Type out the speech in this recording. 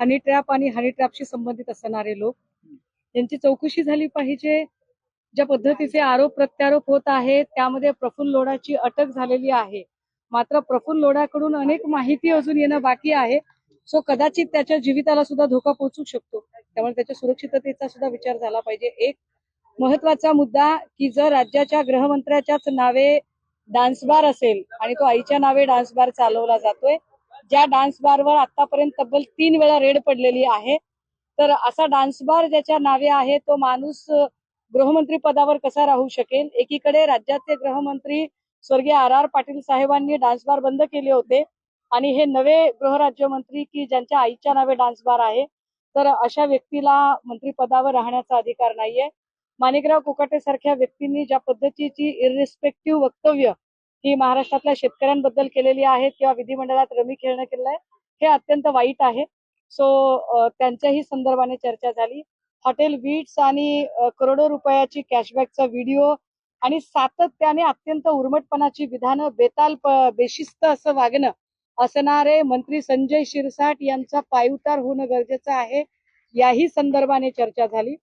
हनी trap आणि honey ट्रॅपशी संबंधित असणारे लोक यांची चौकशी झाली पाहिजे. ज्या पद्धतीचे आरोप प्रत्यारोप होत आहेत त्यामध्ये प्रफुल्ल लोढाची अटक झालेली आहे. मात्र प्रफुल्ल लोढाकडून अनेक माहिती अजून येणं बाकी आहे. सो कदाचित त्याच्या जीविताला सुद्धा धोका पोहोचू शकतो. त्यामुळे त्याच्या सुरक्षिततेचा सुद्धा विचार झाला पाहिजे. एक महत्त्वाचा मुद्दा की जर राज्याच्या गृहमंत्र्याच्याच नावे डान्स बार असेल आणि तो आईच्या नावे डान्स बार चालवला जातोय ज्या डान्स बारवर आतापर्यंत तब्बल तीन वेळा रेड पडलेली आहे तर असा डान्स बार ज्याच्या नावे आहे तो माणूस गृहमंत्री पदावर कसा राहू शकेल? एकीकडे राज्याचे गृहमंत्री स्वर्गीय आर आर पाटील साहेबांनी डान्स बार बंद केले होते आणि हे नवे गृहराज्यमंत्री की ज्यांच्या आईच्या नावे डान्स बार आहे तर अशा व्यक्तीला मंत्रिपदावर राहण्याचा अधिकार नाहीये. माणिकराव कोकाटे सारख्या व्यक्तींनी ज्या पद्धतीची इररिस्पेक्टिव्ह वक्तव्य ही महाराष्ट्रातल्या शेतकऱ्यांबद्दल केलेली आहेत किंवा विधिमंडळात रमी खेळणं केलेलं आहे हे अत्यंत वाईट आहे. सो त्यांच्याही संदर्भाने चर्चा झाली. हॉटेल वीट्स आणि करोडो रुपयाची कॅशबॅकचा व्हिडिओ आणि सातत्याने अत्यंत उर्मटपणाची विधानं बेताल बेशिस्त असं वागणं असणारे मंत्री संजय शिरसाट यांचा पायउतार होणं गरजेचं आहे याही संदर्भाने चर्चा झाली.